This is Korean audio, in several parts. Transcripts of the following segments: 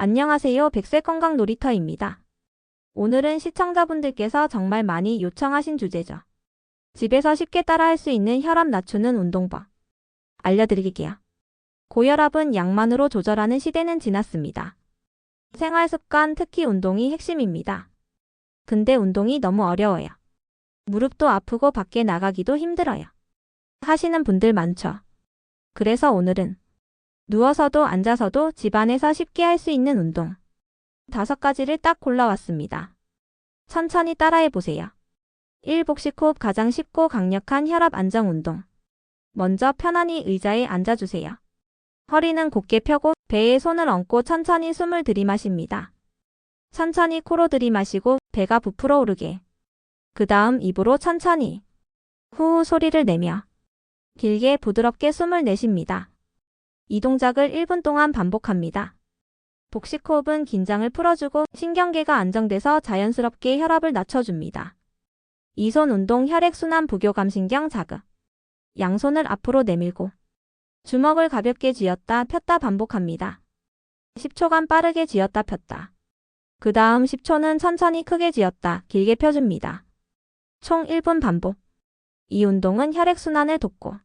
안녕하세요. 백세 건강 놀이터입니다. 오늘은 시청자분들께서 정말 많이 요청하신 주제죠. 집에서 쉽게 따라할 수 있는 혈압 낮추는 운동법. 알려드릴게요. 고혈압은 약만으로 조절하는 시대는 지났습니다. 생활 습관, 특히 운동이 핵심입니다. 근데 운동이 너무 어려워요. 무릎도 아프고 밖에 나가기도 힘들어요. 하시는 분들 많죠. 그래서 오늘은 누워서도 앉아서도 집안에서 쉽게 할 수 있는 운동. 다섯 가지를 딱 골라왔습니다. 천천히 따라해 보세요. 1. 복식 호흡 가장 쉽고 강력한 혈압 안정 운동. 먼저 편안히 의자에 앉아주세요. 허리는 곧게 펴고 배에 손을 얹고 천천히 숨을 들이마십니다. 천천히 코로 들이마시고 배가 부풀어 오르게. 그 다음 입으로 천천히 후후 소리를 내며 길게 부드럽게 숨을 내쉽니다. 이 동작을 1분 동안 반복합니다. 복식 호흡은 긴장을 풀어주고 신경계가 안정돼서 자연스럽게 혈압을 낮춰줍니다. 이손 운동 혈액순환 부교감 신경 자극. 양손을 앞으로 내밀고 주먹을 가볍게 쥐었다 폈다 반복합니다. 10초간 빠르게 쥐었다 폈다. 그 다음 10초는 천천히 크게 쥐었다 길게 펴줍니다. 총 1분 반복. 이 운동은 혈액순환을 돕고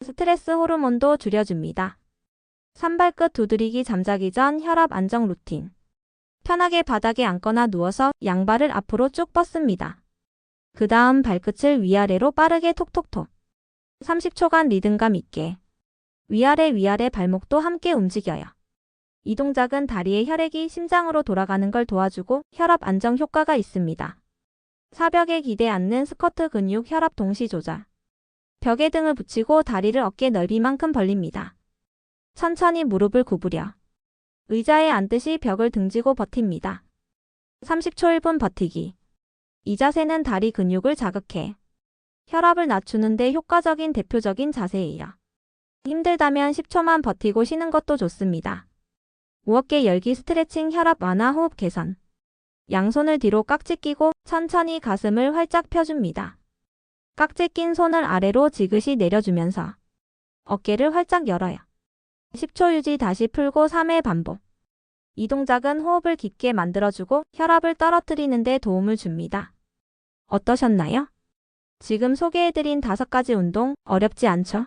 스트레스 호르몬도 줄여줍니다. 산발끝 두드리기 잠자기 전 혈압 안정 루틴. 편하게 바닥에 앉거나 누워서 양발을 앞으로 쭉 뻗습니다. 그 다음 발끝을 위아래로 빠르게 톡톡톡. 30초간 리듬감 있게. 위아래 위아래 발목도 함께 움직여요. 이 동작은 다리의 혈액이 심장으로 돌아가는 걸 도와주고 혈압 안정 효과가 있습니다. 사벽에 기대 앉는 스쿼트 근육 혈압 동시 조절. 벽에 등을 붙이고 다리를 어깨 넓이만큼 벌립니다. 천천히 무릎을 구부려. 의자에 앉듯이 벽을 등지고 버팁니다. 30초 1분 버티기. 이 자세는 다리 근육을 자극해 혈압을 낮추는데 효과적인 대표적인 자세예요. 힘들다면 10초만 버티고 쉬는 것도 좋습니다. 무어깨 열기 스트레칭 혈압 완화 호흡 개선. 양손을 뒤로 깍지 끼고 천천히 가슴을 활짝 펴줍니다. 깍지 낀 손을 아래로 지그시 내려주면서 어깨를 활짝 열어요. 10초 유지 다시 풀고 3회 반복. 이 동작은 호흡을 깊게 만들어주고 혈압을 떨어뜨리는 데 도움을 줍니다. 어떠셨나요? 지금 소개해드린 다섯 가지 운동 어렵지 않죠?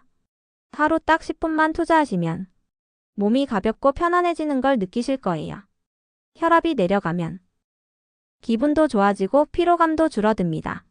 하루 딱 10분만 투자하시면 몸이 가볍고 편안해지는 걸 느끼실 거예요. 혈압이 내려가면 기분도 좋아지고 피로감도 줄어듭니다.